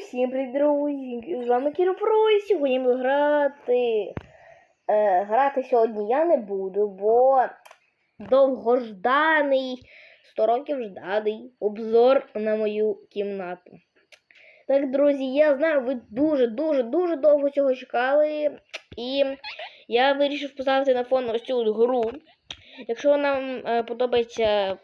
Усім привіт, друзі! З вами Кіропро, і сьогодні ми грати. Е, грати сьогодні я не буду, бо довгожданий, 100 років жданий обзор на мою кімнату. Так, друзі, я знаю, ви дуже-дуже дуже довго цього чекали. І я вирішив поставити на фон ось цю гру. Якщо вам е, подобається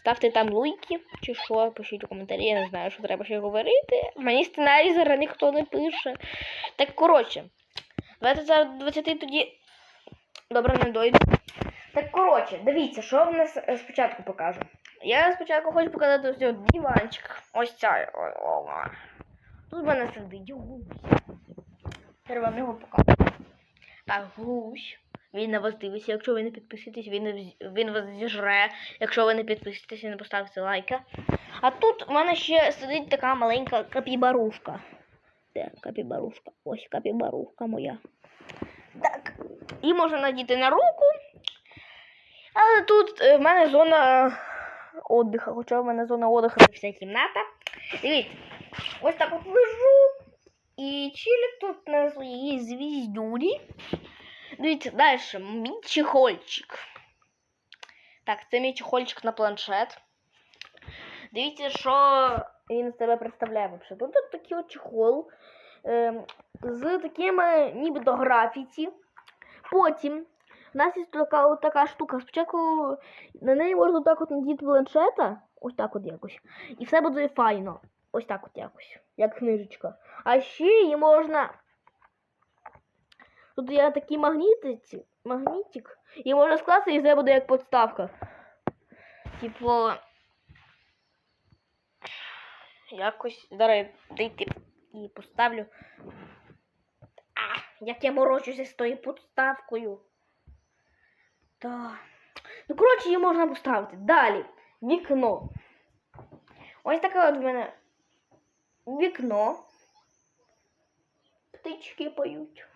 Ставте там луйки чи що, пишіть у коментарі, я не знаю, що треба ще говорити. Мені сценарій зараз ніхто не пише. Так, коротше, давайте зараз до 20 тоді. Добре, не дойду. Так, коротше, дивіться, що в нас е, спочатку покажу. Я спочатку хочу показати ось диванчик. Ось ця. Тут в мене сидить гусь. Треба вам його показати. Так, гусь. Він на вас дивиться. Якщо ви не підписуєтесь, він, він вас зіжре. Якщо ви не підписуєтесь і не поставите лайка. А тут у мене ще сидить така маленька капібарушка. Де капібарушка? Ось капібарушка моя. Так. Її можна надіти на руку. Але тут е, в мене зона е, отдиха. Хоча в мене зона отдиха це вся кімната. Дивіться, ось так от лежу. І чилік тут на своїй звіздюрі. Дивіться, далі. Мій чехольчик. Так, це мій чехольчик на планшет. Дивіться, що він з себе представляє взагалі. Тут от такий от чехол е, з такими нібито графіті. Потім у нас є така, от така штука. Спочатку на неї можна так от надіти планшета. Ось так от якось. І все буде файно. Ось так от якось. Як книжечка. А ще її можна Тут є такий магнітик, магнітик, і можна скласти, і це буде як подставка. Типу. Якось зараз дійти і поставлю. А, як я морочуся з тою подставкою. Так. Ну, коротше, її можна поставити. Далі. Вікно. Ось таке от в мене вікно. Птички поють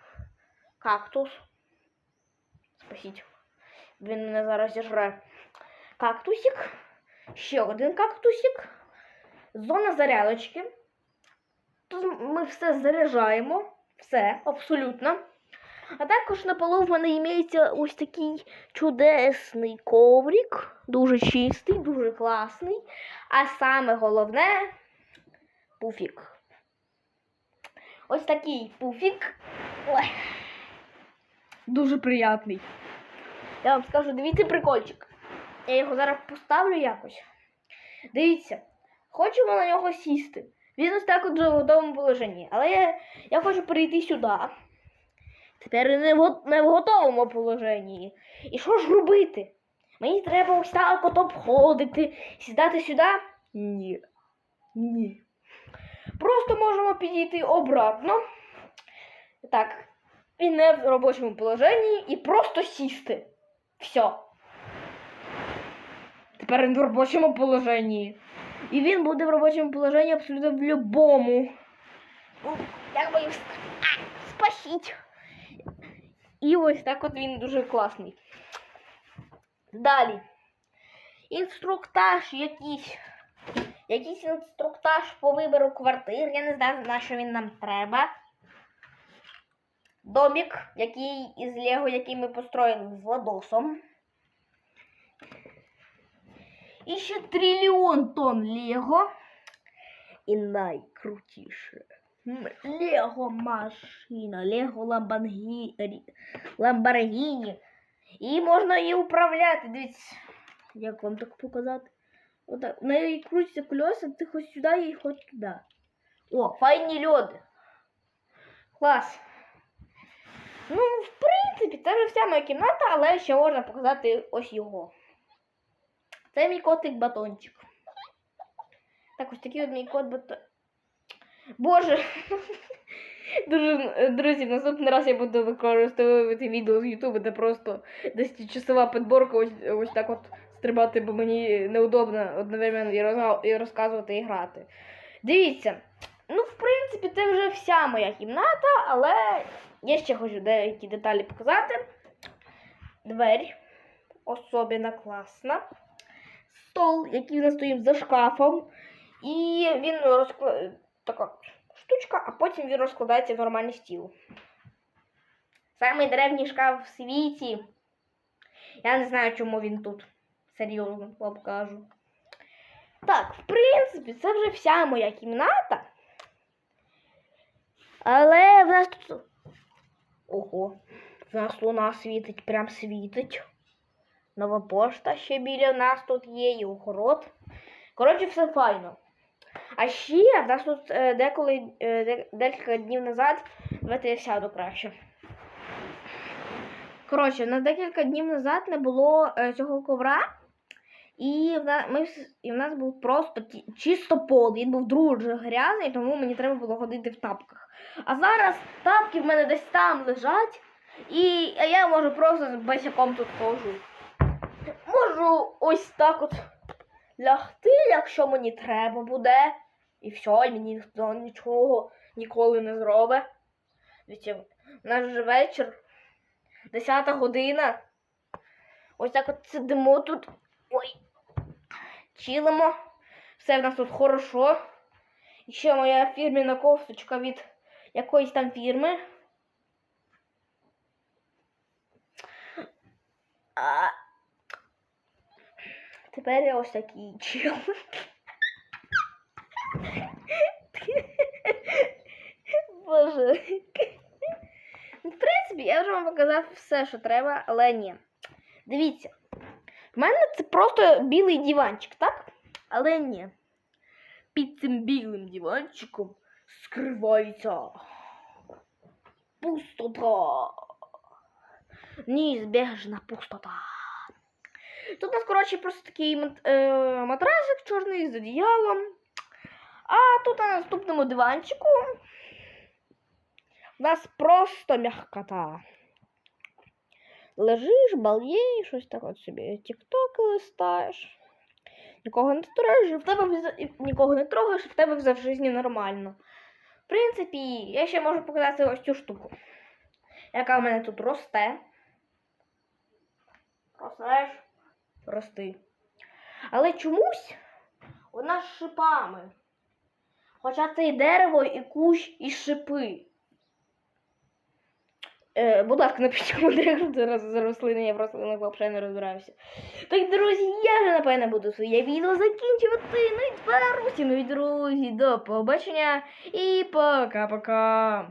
кактус. Спасіть. Він мене зараз зіжре. Кактусик. Ще один кактусик. Зона зарядочки. Тут ми все заряджаємо. Все, абсолютно. А також на полу в мене імеється ось такий чудесний коврик. Дуже чистий, дуже класний. А саме головне пуфік. Ось такий пуфік. Ой дуже приятний. Я вам скажу, дивіться прикольчик. Я його зараз поставлю якось. Дивіться, хочемо на нього сісти. Він ось так от в готовому положенні. Але я, я хочу перейти сюди. Тепер не в, не в готовому положенні. І що ж робити? Мені треба ось так от обходити, сідати сюди? Ні. Ні. Просто можемо підійти обратно. Так, і не в робочому положенні, і просто сісти. Все. Тепер він в робочому положенні. І він буде в робочому положенні абсолютно в. Ну, Як би а, спасіть. І ось так от він дуже класний. Далі. Інструктаж якийсь. Якийсь інструктаж по вибору квартир. Я не знаю, на що він нам треба домик, який із Лего, який ми построїли з Владосом. І ще трильйон тонн Лего. І найкрутіше. Лего машина, Лего Ламборгіні. Ламборгіні. І можна її управляти. Дивіться, як вам так показати. Отак. На неї крутяться колеса, ти хоч сюди і хоч туди. О, файні льоди. Клас. Ну, в принципі, це вже вся моя кімната, але ще можна показати ось його. Це мій котик батончик. Так, ось такий от мій кот батон. Боже. Дуже, друзі, наступний раз я буду використовувати відео з Ютубу, де просто десь часова підборка ось, ось так от стрибати, бо мені неудобно одновременно і розказувати і грати. Дивіться, ну, в принципі, це вже вся моя кімната, але я ще хочу деякі деталі показати. Двері. Особливо класна. Стол, який у нас стоїть за шкафом. І він розкла... така штучка, а потім він розкладається в нормальний стіл. Самий древній шкаф в світі. Я не знаю, чому він тут. Серйозно вам кажу. Так, в принципі, це вже вся моя кімната. Але в нас тут. Ого, в нас луна світить, прям світить. Нова пошта ще біля нас тут є, і огород. Коротше, все файно. А ще в нас тут е, деколи е, декілька днів назад. Давайте я сяду краще. Коротше, в нас декілька днів назад не було е, цього ковра. І в, нас, ми, і в нас був просто ті- чисто пол. Він був дуже грязний, тому мені треба було ходити в тапках. А зараз тапки в мене десь там лежать, і я можу просто з босяком тут ходжу. Можу ось так от лягти, якщо мені треба буде. І все, і мені ніхто нічого ніколи не зробить. У нас вже вечір, 10 година. Ось так от сидимо тут. Ой. Чилимо. Все в нас тут хорошо. Ще моя фірміна кофточка від якоїсь там фірми. А... Тепер я ось такий чил. Боже. В принципі, я вже вам показав все, що треба, але ні. Дивіться. В мене це просто білий диванчик, так? Але ні. Під цим білим диванчиком скривається пустота. Неізбежна пустота. Тут у нас, коротше, просто такий е, матрасик чорний з одіялом. А тут на наступному диванчику у нас просто м'якота. Лежиш, балєєш, щось так от собі. Тік-ток листаєш. Нікого не трогаєш, в тебе нікого не трогаєш, в тебе все в житті нормально. В принципі, я ще можу показати ось цю штуку, яка в мене тут росте. Ростеш? Рости. Але чомусь вона з шипами. Хоча це і дерево, і кущ, і шипи. Е, будь ласка, напишіть в коментарях зараз за рослини, я в них взагалі не розбираюся. Так, друзі, я вже напевно буду своє відео закінчувати. Ну і тепер усім, друзі, до побачення і пока-пока.